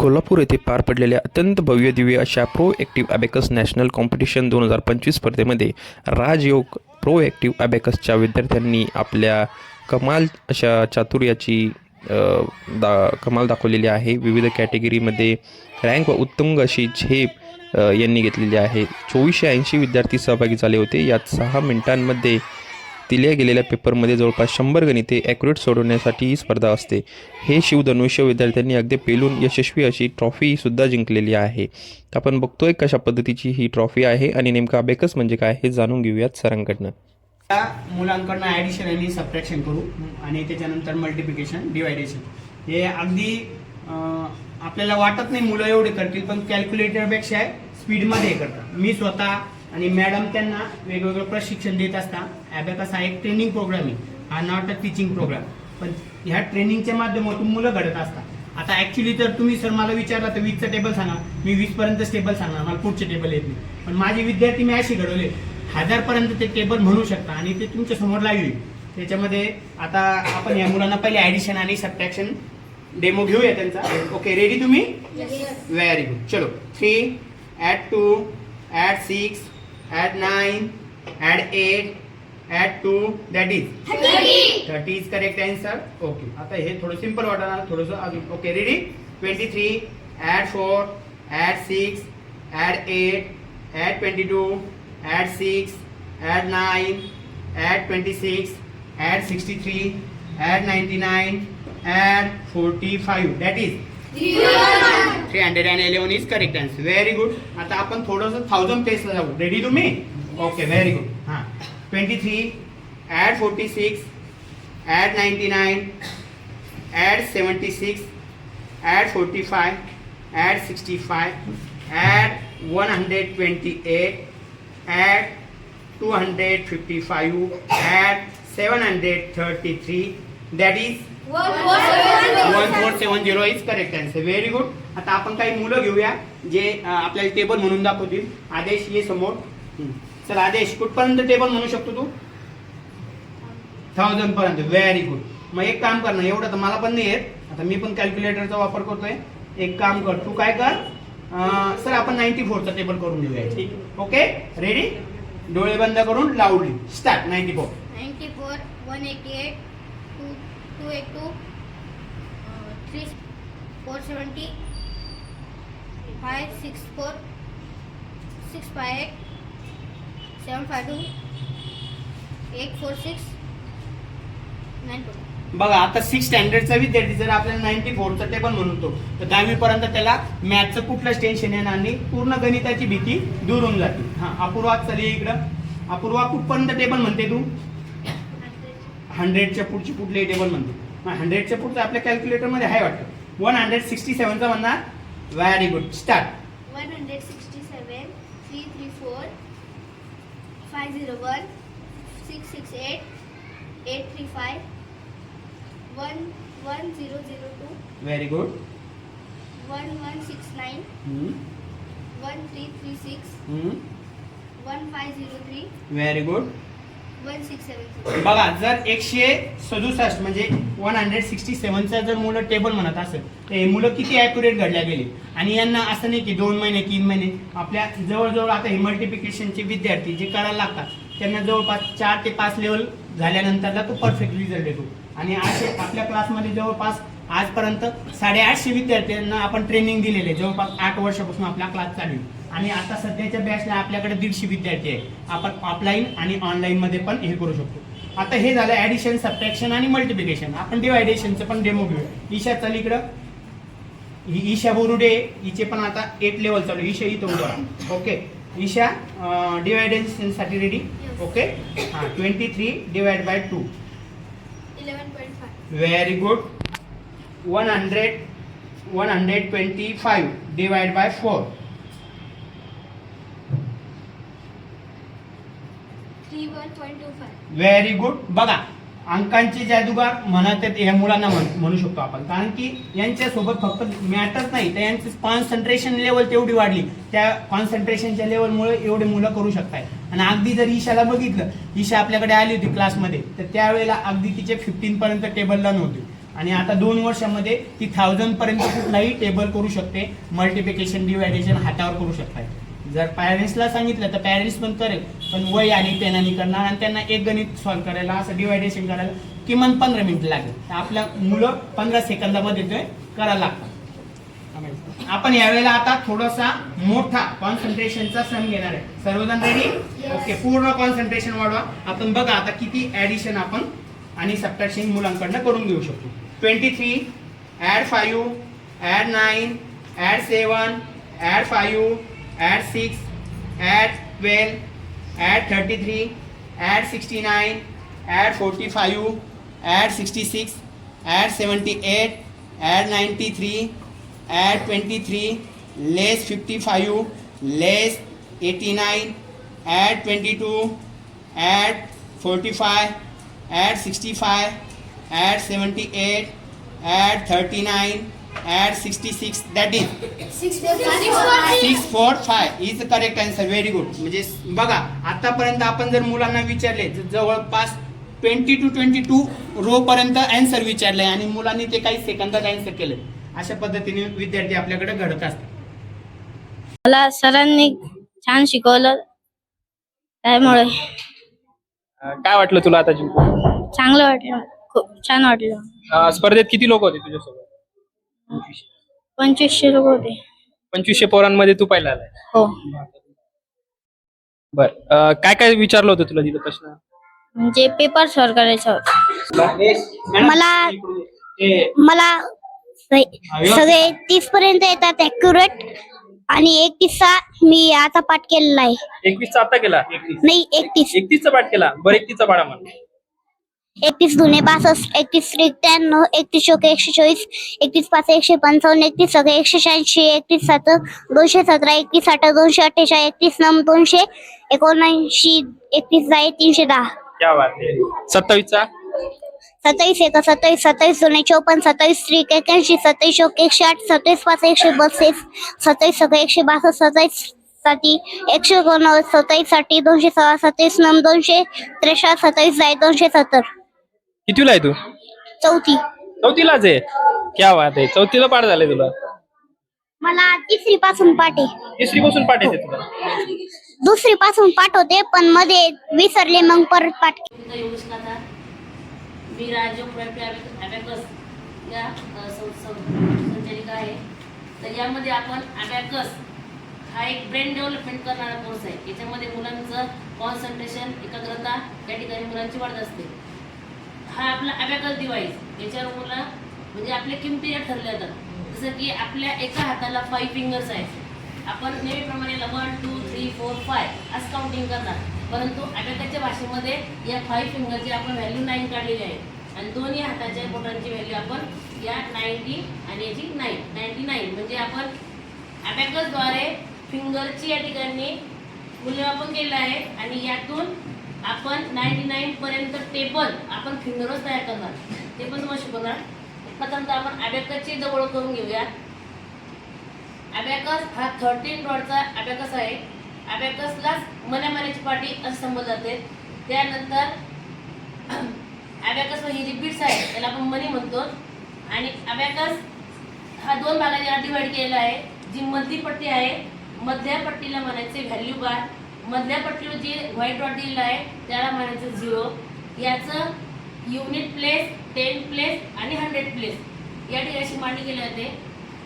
कोल्हापूर येथे पार पडलेल्या अत्यंत भव्य दिव्य अशा pro active abacus national competition दोन हजार पंचवीस स्पर्धेमध्ये राजयोग प्रो ॲक्टिव्ह अबॅकसच्या विद्यार्थ्यांनी आपल्या कमाल अशा चातुर्याची दा कमाल दाखवलेली आहे. विविध कॅटेगरीमध्ये रँक व उत्तुंग अशी झेप यांनी घेतलेली आहे. चोवीसशे ऐंशी विद्यार्थी सहभागी झाले होते. यात सहा मिनिटांमध्ये दिल्या गेलेल्या पेपरमध्ये जवळपास शंभर गणिते ॲक्युरेट सोडवण्यासाठी ही स्पर्धा असते. हे शिवधनुष्य विद्यार्थ्यांनी अगदी पेलून यशस्वी अशी ट्रॉफीसुद्धा जिंकलेली आहे. आपण बघतोय कशा पद्धतीची ही ट्रॉफी आहे आणि नेमका अबेकस म्हणजे काय हे जाणून घेऊयात सरांकडनं. त्या मुलांकडनं ॲडिशन आणि सबट्रॅक्शन करू आणि त्याच्यानंतर मल्टिप्लिकेशन डिवायडेशन हे अगदी आपल्याला वाटत नाही मुलं एवढे करतील पण कॅल्क्युलेटरपेक्षा स्पीडमध्ये हे करतात. मी स्वतः आणि मॅडम त्यांना वेगवेगळं प्रशिक्षण देत असता. ॲबॅकस हा एक ट्रेनिंग प्रोग्राम आहे. हा नॉट अ टीचिंग प्रोग्राम पण ह्या ट्रेनिंगच्या माध्यमातून मुलं घडत असतात. आता ॲक्च्युली तर तुम्ही सर मला विचारलं तर वीसचं टेबल सांगा. मी वीसपर्यंतच टेबल सांगणार. मला पुढचे टेबल येत नाही. पण माझे विद्यार्थी मी अशी घडवले. हजारपर्यंत ते टेबल म्हणू शकता आणि ते तुमच्यासमोर लाईव्ह आहे. त्याच्यामध्ये आता आपण या मुलांना पहिले ॲडिशन आणि सबट्रॅक्शन डेमो घेऊया त्यांचा. ओके रेडी तुम्ही? व्हेरी गुड चलो. Three add two add six add 9, add 8, add 2, that is 30. 30 is correct answer. Okay. आता हे थोडं सिंपल वाटणार थोडंसं अजून okay ready 23, add 4, add 6, add 8, add 22, add 6, add 9, add 26, add 63, add 99, add 45. That is 0. Three hundred and eleven is correct answer very good आता आपण थोडंसं thousand प्लेसला जाऊ. रेडी तुम्ही? ओके व्हेरी गुड हां. Twenty three add forty six add ninety nine add seventy six add forty five add sixty five add one hundred twenty eight add two hundred fifty five add seven hundred thirty three that is one four seven zero is correct answer very good आता आपण काही मुलं घेऊया जे आपल्याला table म्हणून दाखवतील. आदेश ये समोर. चल आदेश कुठपर्यंत टेबल म्हणू शकतो तू? थाउजंड पर्यंत. व्हेरी गुड मग एक काम कर ना एवढं तर मला पण नाही येत. आता मी पण कॅल्क्युलेटरचा वापर करतोय. एक काम कर तू काय कर? सर आपण नाईन्टी फोरचा टेबल करून घेऊया ठीक ओके रेडी डोळे बंद करून लावली start ninety four five six four six five eight seven five two eight four six nine two बघा आता सिक्स स्टँडर्डचा विद्यार्थी जर आपल्याला नाईन्टी फोरचा टेबल म्हणतो तर दहावीपर्यंत त्याला मॅथचं कुठलंच टेन्शन येणार नाही. पूर्ण गणिताची भीती दूर होऊन जाते. हा अपूर्वा चल इकडं. अपूर्वा कुठपर्यंत टेबल म्हणते तू? हंड्रेडच्या पुढची कुठली टेबल म्हणते. हंड्रेडच्या पुढचं आपल्या कॅल्क्युलेटरमध्ये आहे वाटतं. वन हंड्रेड सिक्स्टी सेवनचा म्हणणार Very good. Start. 167, 334, 501, 668, 835, 1, Very good. 1169, Hmm. 1336, Hmm. 1503, Very good. बघा जर एकशे सदुसष्ट म्हणजे वन हंड्रेड सिक्स्टी सेव्हनचा जर मुलं टेबल म्हणत असेल तर हे मुलं किती ॲक्युरेट घडल्या गेली? आणि यांना असं नाही की दोन महिने तीन महिने आपल्या जवळजवळ आता हे मल्टिप्लिकेशनचे विद्यार्थी जे करायला लागतात त्यांना जवळपास चार ते पाच लेवल झाल्यानंतरला तो परफेक्ट रिझल्ट येतो आणि असे आपल्या क्लासमध्ये जवळपास आजपर्यंत साडेआठशे विद्यार्थ्यांना आपण ट्रेनिंग दिलेले जवळपास आठ वर्षापासून आपला क्लास चालू आणि आता सध्याच्या बॅचला आपल्याकडे दीडशे विद्यार्थी आहे आपण ऑफलाईन आणि ऑनलाईन मध्ये पण हे करू शकतो. आता हे झालं ऍडिशन सबट्रॅक्शन आणि मल्टिप्लिकेशन आपण डिवायडेशनचं पण डेमो घेऊया. ईशा चल इकडं. ही ईशा बोरुडे हिचे पण आता एट लेवल चालू. ईशा इथं उभं. ओके ईशा डिवायडेशनसाठी रेडी. ओके हां twenty three divide by two 11.5. Very good one hundred one hundred twenty five divide by four very good बघा अंकांचे जादूगार म्हणत आहेत मुलांना म्हण- म्हणू शकतो आपण. कारण की यांच्यासोबत फक्त मॅटच नाही तर यांची कॉन्सन्ट्रेशन लेवल तेवढी वाढली. त्या कॉन्सन्ट्रेशनच्या लेवलमुळे एवढे मुलं करू शकताय. आणि अगदी जर ईशाला बघितलं ईशा आपल्याकडे आली होती क्लासमध्ये तर त्यावेळेला अगदी तिचे फिफ्टीन पर्यंत टेबलला नव्हती. आणि आता दोन वर्षामध्ये ती थाउजंड पर्यंत कुठलाही टेबल करू शकते. मल्टिप्लिकेशन डिवायडेशन हातावर करू शकतात जर पॅरेंट्सला सांगितलं तर पॅरेंट्स पण करेल पण वय आणि पेनानी करणार आणि त्यांना एक गणित सॉल्व्ह करायला असं डिवायडेशन करायला किमान पंधरा मिनिट लागेल. तर आपल्या मुलं पंधरा सेकंदामध्ये ते करायला लागतात. आपण यावेळेला आता थोडासा मोठा कॉन्सन्ट्रेशनचा सम घेणार आहे. सर्वजण रेडी ओके पूर्ण कॉन्सन्ट्रेशन वाढवा. आपण बघा आता किती ऍडिशन आपण आणि सबट्रॅक्शन मुलांकडनं करून घेऊ शकतो. Twenty three add five add nine add seven add five add 6, add 12, add 33, add 69, add 45, add 66, add 78, add 93, add 23, less 55, less 89, add 22, add 45, add 65, add 78, add 39, add 66 that is. 645 is the correct answer. Very good. म्हणजे बघा आतापर्यंत आपण जर मुलांना विचारले ज- जवळपास twenty two twenty two row पर्यंत आन्सर विचारले आणि मुलांनी ते काही सेकंदात आन्सर केले. अशा पद्धतीने विद्यार्थी आपल्याकडे घडत असतात. मला सरांनी छान शिकवलं त्यामुळे. अं, काय वाटलं तुला आता जिंकून? चांगलं वाटलं. खूप छान वाटलं. अं, स्पर्धेत किती लोक होते तुझ्यासोबत? पंचवीसशे लोक होते. पंचवीसशे पोरांमध्ये तू पहिला आलाय. हो. बर. अं, काय काय विचारलं होतं तुला तिथं प्रश्न? म्हणजे पेपर सॉल्व करायचा होता. मला- ते मला सगळे तीस पर्यंत येतात अॅक्युरेट आणि एकतीसचा मी आता पाठ केलेला आहे. एकवीसचा आता केला? नाही एकतीस. एकतीसचा पाठ केला. बरं एकतीसचा पाडा मला एकतीस दुने बासष्ट एकतीस त्र्याण्णव एकतीस चौक एकशे चोवीस एकतीस पाच एकशे पंचावन्न एकतीस सगळे एकशे शहाऐंशी एकतीस सात दोनशे सतरा एकतीस आठ दोनशे अठ्ठेचाळीस एकतीस नऊ दोनशे एकोणऐंशी एकतीस दहा तीनशे दहा. क्या बात आहे सत्तावीसचा? सत्तावीस एक सत्तावीस सत्तावीस दोन चौपन्न सत्तावीस त्रिक एक्याऐंशी सत्तावीस चौक एकशे आठ सत्तावीस पाच एकशे बत्तीस सत्तावीस सगळे एकशे बासष्ट सत्तावीससाठी एकशे एकोणनव्वद सत्तावीससाठी दोनशे सहा सत्तावीस नऊ दोनशे त्रेचाळीस सत्तावीस जाय दोनशे सत्तर. कितीला आहे तू? चौथी. चौथीलाच आहे? क्या बात आहे. चौथीला पाठ झालंय तुला. मला तिसरी पासून पाठ आहे. तिसरी पासून पाठ येते तुला. दुसरी पासून पाठ होते पण मध्ये विसरले मग परत पाठ मी प्रायव्हेट अबॅकस या संचालिका आहे. तर यामध्ये आपण अबॅकस हा एक ब्रेन डेव्हलपमेंट करणारा कोर्स आहे. याच्यामध्ये मुलांचं कॉन्सन्ट्रेशन एकाग्रता या ठिकाणी मुलांची वाढत असते. हा आपला अबॅकस डिवाइस याच्यावर मुलं म्हणजे आपल्या किमती ठरल्या जातात जसं की आपल्या एका हाताला फाईव्ह फिंगर्स आहेत. आपण नेहमीप्रमाणे one two three four five असं काउंटिंग करतात. परंतु अबॅकाच्या भाषेमध्ये या फाईव्ह फिंगरची आपण व्हॅल्यू नाईन काढलेली आहे. आणि दोन्ही हाताच्या बोटांची व्हॅल्यू आपण या नाईन्टी आणि याची नाईन नाईन्टी नाईन म्हणजे आपण अबॅकसद्वारे फिंगरची या ठिकाणी मूल्यमापन केलं आहे आणि यातून आपण नाईन्टी नाईन पर्यंत टेबल आपण फिंगरच तयार करणार. ते पण तुम्हाला शिकवणार. प्रथमतः आपण अबॅकसची जवळ करून घेऊया. अबॅकस हा थर्टीन रॉडचा अबॅकस आहे. अबॅकसलाच मण्यामाण्याची पाठी असं संबोधले जाते. त्यानंतर अबॅकस ही जी बिट्स आहे त्याला आपण मनी म्हणतो. आणि अबॅकस हा दोन भागाने डिवाइड केलेला आहे. जी मधली पट्टी आहे मधल्या पट्टीला म्हणायचे व्हॅल्यू बार मधल्या पट्टीवर जे व्हाईट डॉट दिलेला आहे त्याला म्हणायचं झिरो याचं युनिट प्लेस टेन प्लेस आणि हंड्रेड प्लेस या ठिकाणी अशी मांडणी केली जाते.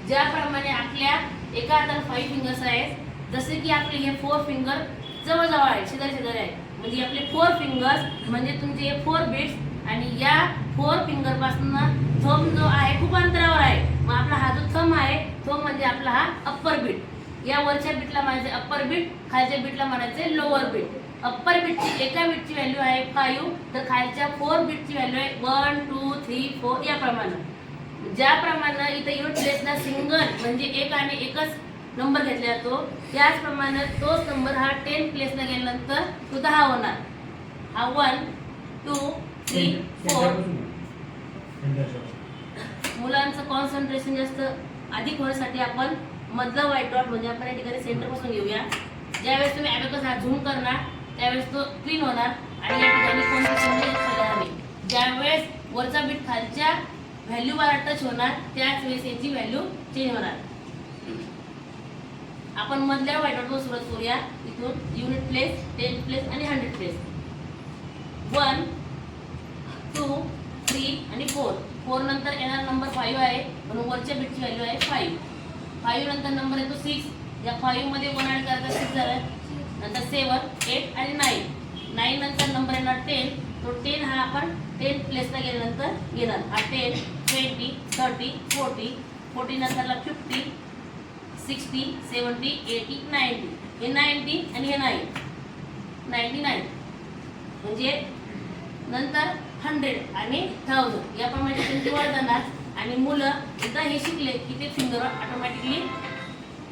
ज्याप्रमाणे आपल्या एका हाताला फाईव्ह फिंगर्स आहेत जसे की आपले हे फोर फिंगर जवळजवळ आहे शेजारी शेजारी आहे म्हणजे आपले फोर फिंगर्स म्हणजे तुमचे हे फोर बिट्स आणि या फोर फिंगरपासून थंब जो आहे खूप अंतरावर आहे. मग आपला हा जो थंब आहे तो म्हणजे आपला हा अप्पर बीट या वरच्या बीटला म्हणायचे अप्पर बीट खालच्या बीटला म्हणायचे लोअर बीट अप्पर बीटची एका बीटची व्हॅल्यू आहे फाईव्ह तर खालच्या फोर बीटची व्हॅल्यू आहे वन टू थ्री फोर याप्रमाणे ज्याप्रमाणे इथं युनिट प्लेसला सिंगल म्हणजे एक आणि एकच नंबर घेतला जातो त्याचप्रमाणे तोच नंबर हा टेन प्लेसला गेल्यानंतर तो दहा होणार. हा वन टू थ्री फोर मुलांचं कॉन्सन्ट्रेशन जास्त अधिक होण्यासाठी आपण मधला व्हाईट डॉट म्हणजे आपण या ठिकाणी सेंटरपासून घेऊया. ज्यावेळेस तुम्ही ॲबॅकस हा झूम करणार त्यावेळेस तो क्लीन होणार आणि या ठिकाणी कोणती हवी ज्यावेळेस वरचा बीट खालच्या व्हॅल्यू बार टच होणार त्याच वेळेस याची व्हॅल्यू चेंज होणार. आपण मधल्या वाईटवर सुरुवात करूया. इथून युनिट प्लेस टेन प्लेस आणि hundred place one two three आणि फोर फोर नंतर येणार नंबर फाईव्ह आहे. म्हणून वरच्या बीटची व्हॅल्यू आहे फाईव्ह फाईव्ह नंतर नंबर येतो सिक्स. या फाईव्हमध्ये वन ॲड करायचा सिक्स झाला. नंतर सेवन एट आणि नाईन. नाईन नंतर नंबर येणार टेन. तो टेन हा आपण टेन प्लेसला गेल्यानंतर घेणार. हा ten twenty thirty forty. Forty नंतरला fifty sixty seventy eighty ninety. हे नाईन्टी आणि हे नाईन. Ninety nine. म्हणजे नंतर हंड्रेड आणि थाउजंड. याप्रमाणे त्यांची वाढ जाणार. आणि मुलं एकदा हे शिकले की ते फिंगर ऑटोमॅटिकली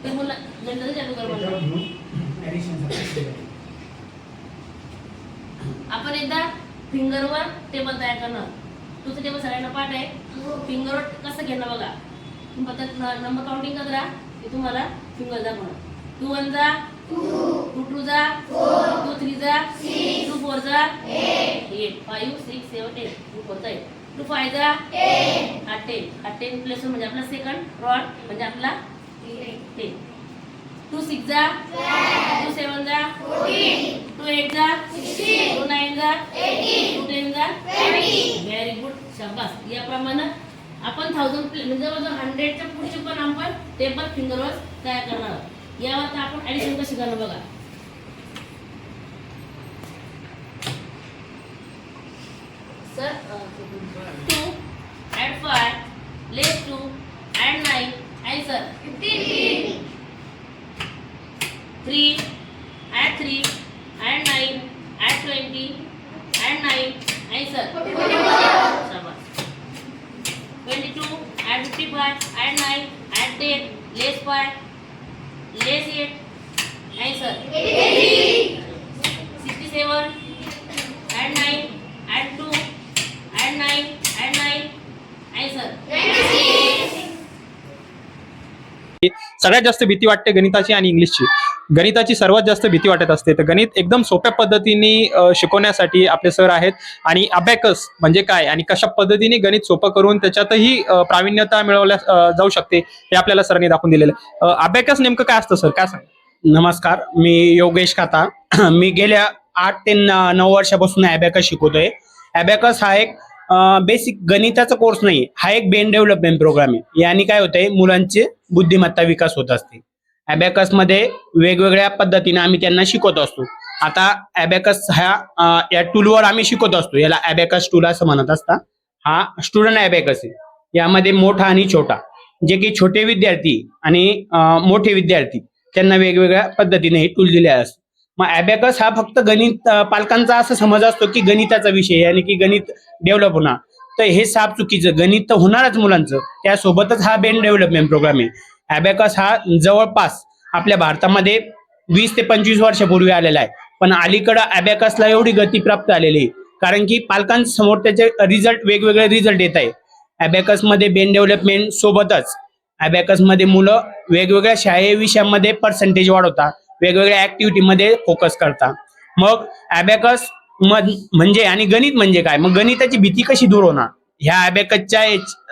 ते मुलं बनतात ऍडिशन आपण एकदा फिंगरवर टेबल तयार करणार. तुझं टेबल सगळ्यांना पाठ आहे. फिंगरवर कसं घेणं बघा. तुम्ही नंबर काउंटिंग करत राहा. ते तुम्हाला फिंगर दाखवणार. टू वन जा. टू टू जा. टू थ्री जा. टू फोर जा. Eight five six seven eight two four जा एट टू फाय जा हा टेन हा टेन प्लेस म्हणजे आपला सेकंड रॉड म्हणजे आपला टेन टू सिक्स जा. टू सेवन जा. टू एट जा. टू नाईन जा. टू टेन जा. व्हेरी गुड शाबास. याप्रमाणे आपण थाउजंड म्हणजे जवळजवळ हंड्रेडच्या पुढचे पण आपण टेबल फिंगरवर तयार करणार आहोत. यावर आपण ॲडिशन कशी करणार बघा. 2 and 5 less 2 and 9 answer 15 3 and 3 and 9 and 20 and 9 answer 22 and 55 and 9 and 10 less 5 less 8 answer Sixty-seven and 9 add 9, add 9, answer. सगळ्यात जास्त भीती वाटते गणिताची आणि इंग्लिशची. गणिताची सर्वात जास्त भीती वाटत असते. तर गणित एकदम सोप्या पद्धतीने शिकवण्यासाठी आपले सर आहेत. आणि अबॅकस म्हणजे काय आणि कशा पद्धतीने गणित सोपं करून त्याच्यातही प्रावीण्यता मिळवल्या जाऊ शकते हे आपल्याला सरांनी दाखवून दिलेलं आहे. अबॅकस नेमकं काय असतं सर? काय सांग नमस्कार. मी योगेश खाता मी गेल्या आठ ते नऊ वर्षापासून ॲबॅकस शिकवतोय. ॲबॅकस हा एक बेसिक गणिताचा कोर्स नाही हा एक ब्रेन डेव्हलपमेंट प्रोग्राम आहे. याने काय होतंय? मुलांचे बुद्धिमत्ता विकास होत असते. ॲबॅकसमध्ये वेगवेगळ्या पद्धतीने आम्ही त्यांना शिकवत असतो. आता ॲबॅकस ह्या या टूलवर आम्ही शिकवत असतो. याला ॲबॅकस टूल असं म्हणत असता. हा स्टुडंट ॲबॅकस आहे. यामध्ये मोठा आणि छोटा. जे की छोटे विद्यार्थी आणि मोठे विद्यार्थी त्यांना वेगवेगळ्या पद्धतीने हे टूल दिले असते मग अबॅकस हा फक्त गणित पालकांचा असं समज असतो की गणिताचा विषय आणि की गणित डेव्हलप होणार. तर हे साप चुकीचं गणित तर होणारच मुलांचं. त्यासोबतच हा बेन डेव्हलपमेंट प्रोग्राम आहे. ॲबॅकस हा जवळपास आपल्या भारतामध्ये वीस ते पंचवीस वर्षापूर्वी आलेला आहे. पण अलीकडं अबॅकसला एवढी गती प्राप्त आलेली आहे. कारण की पालकांसमोर त्याचे रिझल्ट वेगवेगळे रिझल्ट येत आहे. अबॅकसमध्ये बेन डेव्हलपमेंट सोबतच अबॅकसमध्ये मुलं वेगवेगळ्या शालेय विषयांमध्ये पर्सेंटेज वाढवतात. वेगवेगळ्या ऍक्टिव्हिटीमध्ये फोकस करतात मग ॲबॅकस म्हणजे आणि गणित म्हणजे काय? मग गणिताची भीती कशी दूर होणार? ह्या ॲबॅकसच्या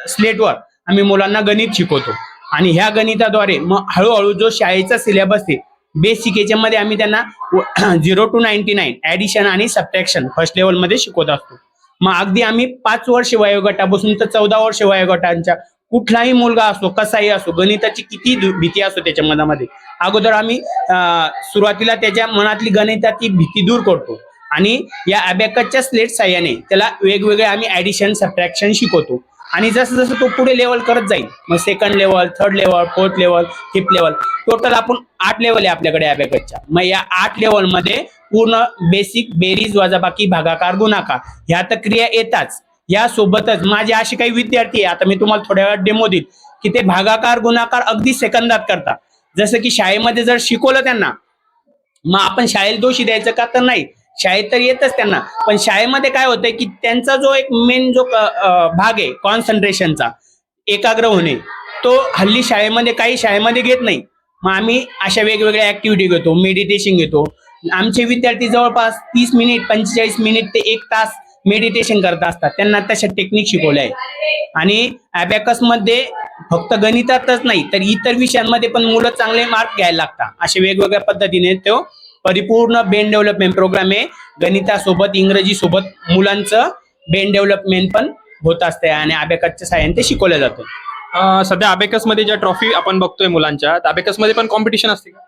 स्लेटवर आम्ही मुलांना गणित शिकवतो. आणि ह्या गणिताद्वारे मग हळूहळू जो शाळेचा सिलेबस आहे बेसिक याच्यामध्ये आम्ही त्यांना zero to ninety nine addition आणि सबट्रॅक्शन फर्स्ट लेवलमध्ये शिकवत असतो. मग अगदी आम्ही पाच वर्ष वयोगटापासून तर चौदा वर्ष वयोगटांच्या कुठलाही मुलगा असो कसाही असो गणिताची किती भीती असो त्याच्या मनामध्ये अगोदर आम्ही सुरुवातीला त्याच्या मनातली गणिताची भीती दूर करतो आणि या अबॅकच्या स्लेट साह्याने त्याला वेगवेगळे आम्ही ऍडिशन सबट्रॅक्शन शिकवतो. आणि जसं जसं तो पुढे लेवल करत जाईल मग second level third level fourth level fifth level total आपण आठ लेवल आहे आपल्याकडे अबॅकच्या मग या आठ लेवलमध्ये पूर्ण बेसिक बेरीज वजाबाकी भागाकार गुणाकार ह्या तर क्रिया येतात या सोबतच माझे असे काही विद्यार्थी आहे आता मी तुम्हाला थोड्या वेळात डेमो देईल की ते भागाकार गुणाकार अगदी सेकंदात करतात. जसं की शाळेमध्ये जर शिकवलं त्यांना मग आपण शाळेला दोषी द्यायचं का तर नाही. शाळेत तर येतच त्यांना. पण शाळेमध्ये काय होतंय की त्यांचा जो एक मेन जो भाग आहे कॉन्सन्ट्रेशनचा एकाग्र होणे तो हल्ली शाळेमध्ये काही शाळेमध्ये घेत नाही. मग आम्ही अशा वेगवेगळ्या ऍक्टिव्हिटी घेतो मेडिटेशन घेतो. आमचे विद्यार्थी जवळपास तीस मिनिट पंचेचाळीस मिनिट ते एक तास मेडिटेशन करत असतात. त्यांना तशा टेक्निक शिकवल्या आहे आणि अबॅकसमध्ये फक्त गणितातच नाही तर इतर विषयांमध्ये पण मुलं चांगले मार्क घ्यायला लागतात. असे वेगवेगळ्या पद्धतीने तो परिपूर्ण ब्रेन डेव्हलपमेंट प्रोग्राम आहे गणितासोबत इंग्रजी सोबत मुलांचं ब्रेन डेव्हलपमेंट पण होत असते आणि अबॅकसच्या साह्याने ते शिकवलं जातं. सध्या अबेकसमध्ये ज्या ट्रॉफी आपण बघतोय मुलांच्या अबेकसमध्ये पण कॉम्पिटिशन असते का?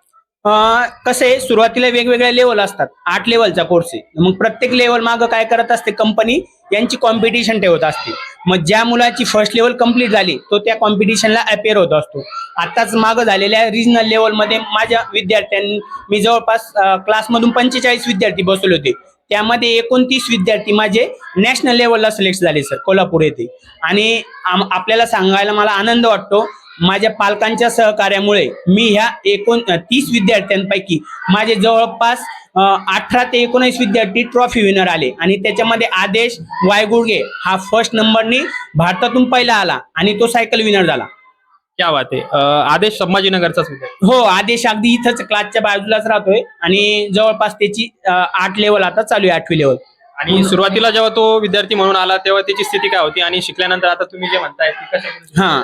कसं आहे सुरुवातीला वेगवेगळ्या लेवल असतात. आठ लेवलचा कोर्स आहे. मग प्रत्येक लेवल मागं काय करत असते कंपनी यांची कॉम्पिटिशन ठेवत असते. मग ज्या मुलाची फर्स्ट लेवल कंप्लीट झाली तो त्या कॉम्पिटिशनला अपेअर होत असतो. आताच मागं झालेल्या रिजनल लेवलमध्ये माझ्या विद्यार्थ्यांनी मी जवळपास क्लासमधून पंचेचाळीस विद्यार्थी बसवले होते. त्यामध्ये एकोणतीस विद्यार्थी माझे नॅशनल लेवलला सिलेक्ट झाले सर कोल्हापूर येथे. आणि आपल्याला सांगायला मला आनंद वाटतो माझ्या पालकांच्या सहकार्यामुळे मी ह्या एकोण तीस विद्यार्थ्यांपैकी माझे जवळपास अठरा ते एकोणीस विद्यार्थी ट्रॉफी विनर आले. आणि त्याच्यामध्ये आदेश वायगुडगे हा फर्स्ट नंबरनी भारतातून पहिला आला आणि तो सायकल विनर झाला. क्या बात आहे. आदेश संभाजीनगरचाच हो आदेश अगदी इथंच क्लासच्या बाजूलाच राहतोय. आणि जवळपास त्याची आठ लेवल आता चालू आहे आठवी लेवल आणि सुरुवातीला जेव्हा तो विद्यार्थी म्हणून आला तेव्हा त्याची स्थिती काय होती? आणि शिकल्यानंतर आता तुम्ही जे म्हणताय हा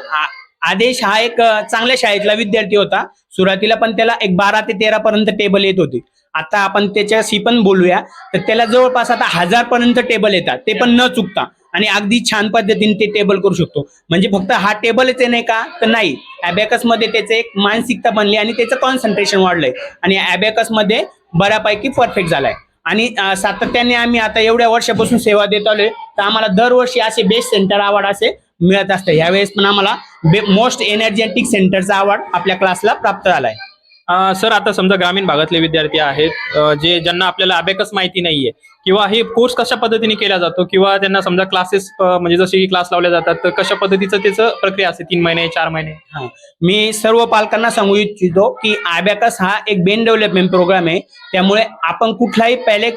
आदेश हा एक चांगल्या शाळेतला विद्यार्थी होता. सुरुवातीला पण त्याला एक बारा ते तेरा पर्यंत टेबल येत होते. आता आपण त्याच्याशी पण बोलूया. तर त्याला जवळपास आता हजार पर्यंत टेबल येतात. ते पण न चुकता. आणि अगदी छान पद्धतीने ते टेबल करू शकतो. म्हणजे फक्त हा टेबलच आहे नाही का? तर नाही. अबॅकसमध्ये त्याचं एक मानसिकता बनली आणि त्याचं कॉन्सन्ट्रेशन वाढलंय. आणि अबॅकसमध्ये बऱ्यापैकी परफेक्ट झालाय. आणि सातत्याने आम्ही आता एवढ्या वर्षापासून सेवा देत आलोय. तर आम्हाला दरवर्षी असे बेस्ट सेंटर अवॉर्ड असे मिळत असतं. यावेळेस पण आम्हाला मोस्ट एनर्जेटिक सेंटरचा अवॉर्ड आपल्या क्लासला प्राप्त झालाय. सर आता समजा ग्रामीण भागातले विद्यार्थी आहेत जे ज्यांना आपल्याला अबेकस माहिती नाहीये किंवा हे कोर्स कशा पद्धतीने केला जातो किंवा त्यांना समजा क्लासेस म्हणजे जसे की क्लास लावले जातात तर कशा पद्धतीचं त्याचं प्रक्रिया असते तीन महिने चार महिने? हा. मी सर्व पालकांना सांगू इच्छितो की अबॅकस हा एक बेन डेव्हलपमेंट प्रोग्राम आहे. त्यामुळे आपण कुठलाही पहिले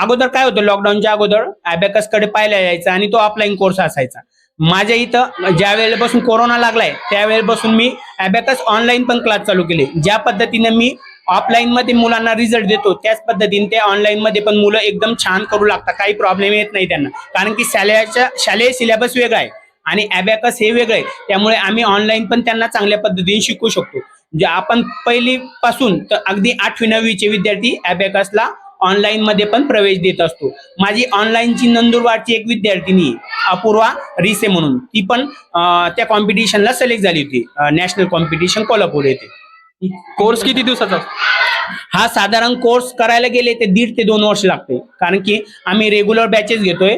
अगोदर काय होतं लॉकडाऊनच्या अगोदर अबॅकसकडे पाहायला यायचा आणि तो ऑफलाईन कोर्स असायचा. माझ्या इथं ज्या वेळेपासून कोरोना लागलाय त्यावेळेपासून मी अबॅकस ऑनलाईन पण क्लास चालू केले. ज्या पद्धतीने मी ऑफलाईन मध्ये मुलांना रिझल्ट देतो त्याच पद्धतीने ते ऑनलाईन मध्ये पण मुलं एकदम छान करू लागतात. काही प्रॉब्लेम येत नाही त्यांना. कारण की शालेयाच्या शालेय सिलेबस वेगळा आहे आणि ॲबॅकस हे वेगळं आहे. त्यामुळे आम्ही ऑनलाईन पण त्यांना चांगल्या पद्धतीने शिकू शकतो. जे आपण पहिली पासून तर अगदी आठवी नववीचे विद्यार्थी अबॅकसला ऑनलाईन मध्ये पण प्रवेश देत असतो. माझी ऑनलाईनची नंदुरबारची एक विद्यार्थिनी अपूर्वा रिसे म्हणून. ती पण त्या कॉम्पिटिशनला सिलेक्ट झाली होती. नॅशनल कॉम्पिटिशन कोल्हापूर येथे. कोर्स किती दिवसाचा? हा साधारण कोर्स करायला गेले ते दीड ते दोन वर्ष लागते. कारण की आम्ही रेग्युलर बॅचेस घेतोय.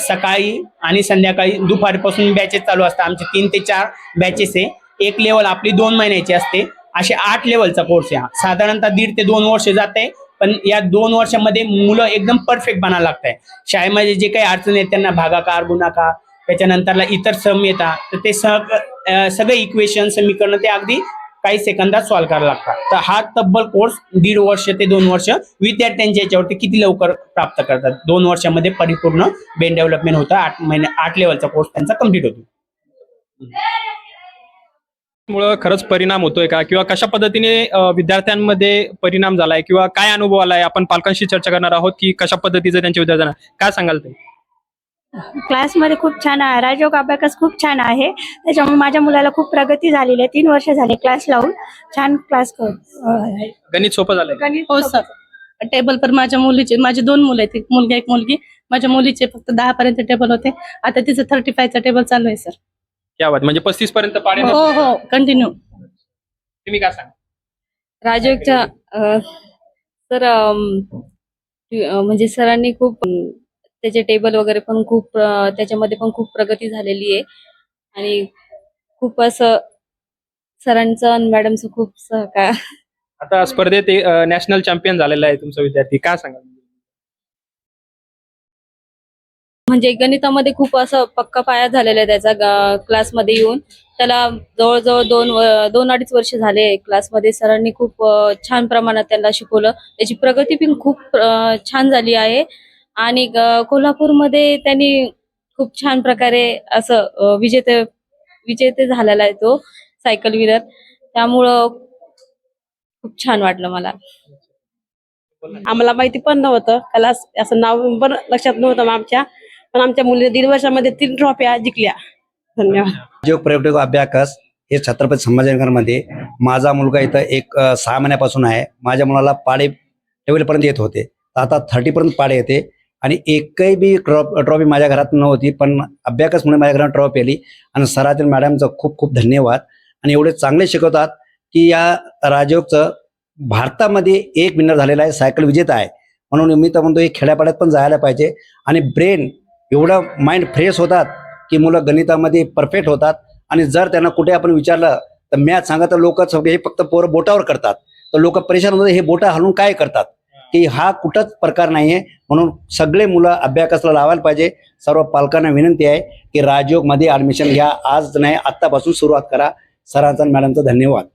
सकाळी आणि संध्याकाळी. दुपारपासून बॅचेस चालू असतात. आमचे तीन ते चार बॅचेस आहे. एक लेवल आपली दोन महिन्याची असते. असे आठ लेवलचा कोर्स आहे हा. साधारणतः दीड ते दोन वर्ष जाते. पण या दोन वर्षामध्ये मुलं एकदम परफेक्ट बनायला लागत आहे शाळेमध्ये जे काही अडचणी आहेत त्यांना भागाकार गुणाकार त्याच्यानंतरला इतर सम येतात तर ते सग सगळे इक्वेशन समीकरण ते अगदी काही सेकंदात सॉल्व्ह करायला लागतात. तर हा तब्बल कोर्स दीड वर्ष ते दोन वर्ष विद्यार्थ्यांच्या याच्यावरती किती लवकर प्राप्त करतात? दोन वर्षामध्ये परिपूर्ण ब्रेन डेव्हलपमेंट होतं आठ महिने आठ लेवलचा कोर्स त्यांचा कंप्लीट होतो. मुळे खरंच परिणाम होतोय का? किंवा कशा पद्धतीने विद्यार्थ्यांमध्ये परिणाम झालाय? किंवा काय अनुभव आलाय? आपण पालकांशी चर्चा करणार आहोत की कशा पद्धतीचं त्यांच्या विद्यार्थ्यांना काय सांगाल ते? क्लासमध्ये खूप छान आहे. राजयोग अभ्यास खूप छान आहे. त्याच्यामुळे माझ्या मुलाला खूप प्रगती झालेली आहे. तीन वर्ष झाले क्लास लावून. छान क्लास कर अं, गणित सोपं झालंय गणित हो सर. टेबल पर माझ्या मुलीचे माझे दोन मुलं आहेत. एक मुलगा एक मुलगी. माझ्या मुलीचे फक्त दहा पर्यंत टेबल होते. आता तिचं थर्टी फायचा टेबल चालू आहे सर. क्या बात म्हणजे पस्तीस पर्यंत पाडे हो हो. कंटिन्यू तुम्ही काय सांगा? राजयोगच्या अ, सर अम, अ, म्हणजे सरांनी खूप अम, त्याचे टेबल वगैरे पण खूप अ, त्याच्यामध्ये पण खूप प्रगती झालेली आहे. आणि खूप असं सरांचं आणि मॅडमचं खूप सहकार आता स्पर्धेत नॅशनल चॅम्पियन झालेला आहे तुमचा विद्यार्थी. काय सांगाल? म्हणजे गणितामध्ये खूप असं पक्का पाया झालेला आहे त्याचा क्लासमध्ये येऊन. त्याला जवळजवळ दोन दोन अडीच वर्ष झाले क्लासमध्ये. सरांनी खूप छान प्रमाणात त्याला शिकवलं. त्याची प्रगती पण खूप छान झाली आहे. आणि कोल्हापूरमध्ये त्यांनी खूप छान प्रकारे असं विजेते विजेते झालेला आहे तो सायकल विनर. त्यामुळं खूप छान वाटलं मला. आम्हाला माहिती पण नव्हतं. क्लास असं नाव पण लक्षात नव्हतं आमच्या. पण आमच्या मुलीने दीड वर्षामध्ये तीन ट्रॉफ्या जिंकल्या. धन्यवाद. जो प्रयोगटिक अभ्यास हे छत्रपती संभाजीनगरमध्ये माझा मुलगा इथं एक सहा महिन्यापासून आहे. माझ्या मुलाला पाडे लेवलपर्यंत येत होते. तर आता थर्टीपर्यंत पाडे येते. आणि एकही बी ट्रॉप ट्रॉफी माझ्या घरात नव्हती पण अभ्यासमुळे माझ्या घरात ट्रॉफी आली. आणि सरातील मॅडमचं खूप खूप धन्यवाद. आणि एवढे चांगले शिकवतात की या राजयोगचं भारतामध्ये एक विनर झालेला आहे सायकल विजेता आहे. म्हणून मी तर म्हणतो हे खेड्यापाड्यात पण जायला पाहिजे. आणि ब्रेन एवढं माइंड फ्रेश होतात की मुलं गणितामध्ये परफेक्ट होतात. आणि जर त्यांना कुठे आपण विचारलं तर मॅथ सांगा तर लोक हे फक्त पोरं बोटावर करतात. तर लोक परेशान होतात हे बोटा हलवून काय करतात? की हा कुठंच प्रकार नाही आहे म्हणून सगळे मुलं अभ्यासाला लावायला पाहिजे. सर्व पालकांना विनंती आहे की राजयोगमध्ये ॲडमिशन घ्या. आज नाही आत्तापासून सुरुवात करा. सरांचा मॅडमचा धन्यवाद.